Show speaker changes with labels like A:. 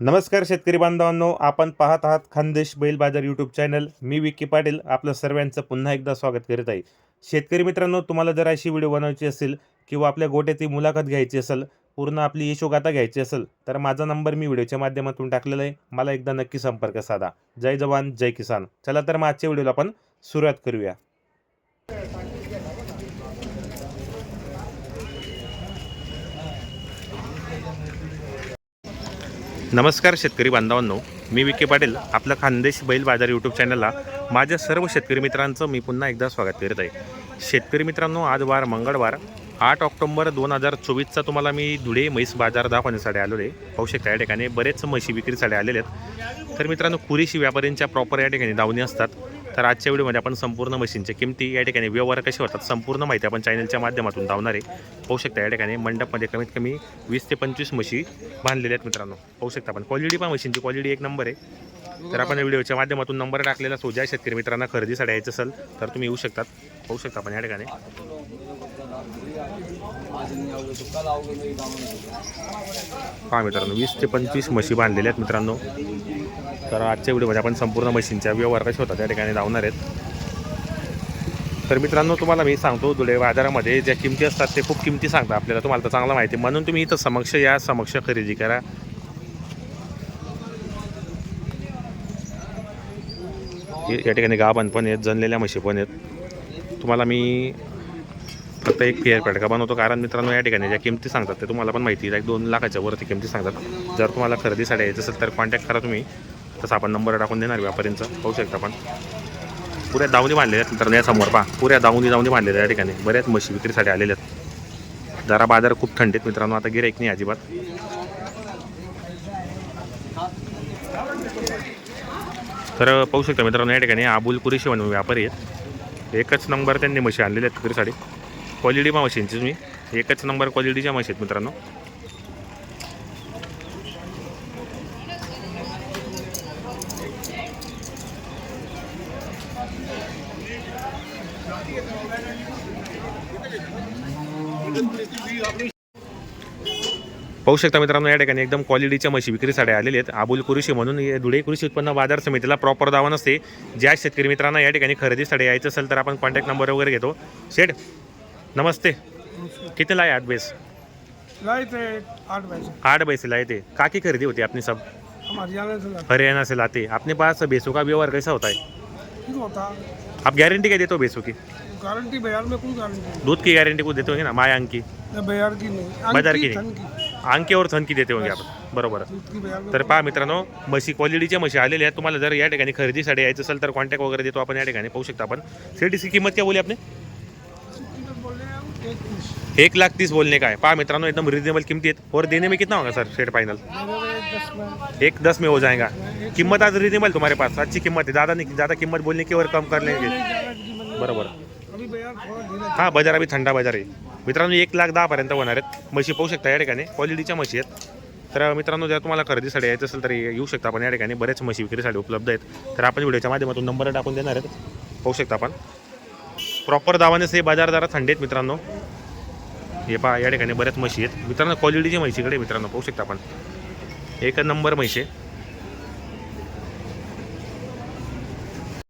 A: नमस्कार शेतकरी बांधवांनो आपण पाहत आहात खानदेश बैल बाजार यूट्यूब चॅनल मी विकी पाटील आपलं सर्वांचं पुन्हा एकदा स्वागत करीत आहे. शेतकरी मित्रांनो तुम्हाला जर अशी व्हिडिओ बनवायची असेल किंवा आपल्या गोट्याची मुलाखत घ्यायची असेल पूर्ण आपली यशोगाथा घ्यायची असेल तर माझा नंबर मी व्हिडिओच्या माध्यमातून टाकलेला आहे. मला एकदा नक्की संपर्क साधा. जय जवान जय किसान. चला तर मग आजच्या व्हिडिओला आपण सुरुवात करूया. नमस्कार शेतकरी बांधवांनो मी विखे पाटील आपलं खानदेश बैल बाजार यूट्यूब चॅनलला माझ्या सर्व शेतकरी मित्रांचं मी पुन्हा एकदा स्वागत करीत आहे. शेतकरी मित्रांनो आज वार मंगळवार आठ ऑक्टोंबर दोन हजार चोवीसचा तुम्हाला मी धुळे म्हैस बाजार दाखवण्यासाठी आलो आहे. पाहू शकता या ठिकाणी बरेच म्हशी विक्रीसाठी आलेले आहेत. तर मित्रांनो कुरीशी व्यापाऱ्यांच्या प्रॉपर या ठिकाणी दावणी असतात. तर आजच्या व्हिडिओमध्ये आपण संपूर्ण मशीनच्या किमती या ठिकाणी व्यवहार कसे होतात संपूर्ण माहिती आपण चॅनलच्या माध्यमातून धावणार आहे. पाहू शकता या ठिकाणी मंडपमध्ये कमीत कमी वीस ते पंचवीस म्हशी बांधलेल्या आहेत मित्रांनो. पाहू शकता आपण. क्वालिटी पण मशीनची. क्वालिटी एक नंबर आहे. तर आपण व्हिडिओच्या माध्यमातून नंबर टाकलेला असतो ज्या शेतकरी मित्रांना खरेदीसाठी यायचं असेल तर तुम्ही येऊ शकतात. पाहू शकता आपण या ठिकाणी. हां मित्रांनो वीस ते पंचवीस म्हशी बांधलेल्या आहेत मित्रांनो. तर आजच्या व्हिडिओमध्ये आपण संपूर्ण मशीनच्या व्यवहार कसे होतात त्या ठिकाणी लावणार आहेत तर मित्रांनो तुम्हाला मी सांगतो धुळे बाजारामध्ये ज्या किमती असतात ते खूप किमती सांगतात आपल्याला. तुम्हाला तर चांगलं माहिती आहे. म्हणून तुम्ही इथं समक्ष या समक्ष खरेदी करा. या ठिकाणी गाभण पण आहेत जनलेल्या म्हशी पण आहेत. तुम्हाला मी फक्त एक फेअर पेटका बनवतो कारण मित्रांनो या ठिकाणी ज्या किमती सांगतात ते तुम्हाला पण माहिती आहे. एक दोन लाखाच्या वरती किमती सांगतात. जर तुम्हाला खरेदीसाठी यायचं असेल तर कॉन्टॅक्ट करा तुम्ही. तसं आपण नंबर टाकून देणार व्यापारींचा पाहू शकता आपण. पुऱ्या दावणी बांधलेल्या आहेत मित्रांनो यासमोर पहा. पुऱ्या दावणी दावणी बांधलेल्या या ठिकाणी. बऱ्याच म्हशी विक्रीसाठी आलेल्या आहेत. जरा बाजार खूप थंडीत मित्रांनो आता गिराईक नाही अजिबात. तर पाहू शकता मित्रांनो या ठिकाणी अबुल कुरेशी म्हणून व्यापारी आहेत. एकच नंबर त्यांनी म्हशी आणलेल्या आहेत विक्रीसाठी क्वालिटी पण मशीनची तुम्ही. एकच नंबर क्वालिटीच्या म्हशी आहेत मित्रांनो. पाहू शकता मित्रांनो या ठिकाणी एकदम क्वालिटीच्या म्हशी विक्रीसाठी आलेले आहेत. अबुल कुरुशी म्हणून हे धुळे कृषी उत्पन्न बाजार समितीला प्रॉपर दावा नसते. ज्या शेतकरी मित्रांना या ठिकाणी खरेदीसाठी यायचं असेल तर आपण कॉन्टॅक्ट नंबर वगैरे घेतो. शेठ नमस्ते. कितीला आहे आठ बेस?
B: आठ
A: बैसेला आहे ते. काकी खरेदी होती अपनी सब?
B: हरियाणा से लाते.
A: अपने पास बेसों का व्यवहार कैसा होता है?
B: होता.
A: आप गारंटी क्या देते हो बेसों की?
B: गारंटी बाजार में कोई गारंटी
A: दूध की गारंटी को देते होंगे ना? माया अंक की?
B: बाजार की नहीं.
A: बाजार की नहीं.
B: अंकेवर
A: अंकी थन देते होंगे आपण. बरोबर. तर पहा मित्रांनो म्हशी क्वालिटीच्या म्हशी आलेल्या आहेत. तुम्हाला जर या ठिकाणी खरेदीसाठी यायचं असेल तर कॉन्टॅक्ट वगैरे देतो आपण या ठिकाणी पाहू शकता आपण. सेटीची किंमत काय बोली आपने?
B: एक
A: लाख तीस बोलणे काय? पहा मित्रांनो एकदम रिजनेबल किमती आहेत. और देने में कितना होगा सर सेट फाइनल
B: एक दस में
A: हो जाएगा. कीमत आज रिजनेबल तुम्हारे पास. अच्छी कीमत है ज़्यादा नहीं ज़्यादा कीमत बोलने की और कम कर लेंगे. बरोबर.
B: अभी बाजार
A: हा बाजार अभी थंडा बाजार आहे. मित्रांनो एक लाख दहापर्यंत होणार आहेत. म्हशी पाहू शकता या ठिकाणी. क्वालिटीच्या म्हशी आहेत. तर मित्रांनो जर तुम्हाला खरेदीसाठी यायचं असेल तर येऊ शकता आपण या ठिकाणी. बऱ्याच म्हशी विक्रीसाठी उपलब्ध आहेत. तर आपण व्हिडिओच्या माध्यमातून नंबर टाकून देणार आहेत. पाहू शकता आपण. प्रॉपर दावानेच हे बाजारदारात थंडी आहेत मित्रांनो. हे पहा या ठिकाणी बऱ्याच म्हशी आहेत. मित्रांनो क्वालिटीची म्हशीकडे मित्रांनो. पाहू शकता आपण. एक नंबर म्हशी आहे.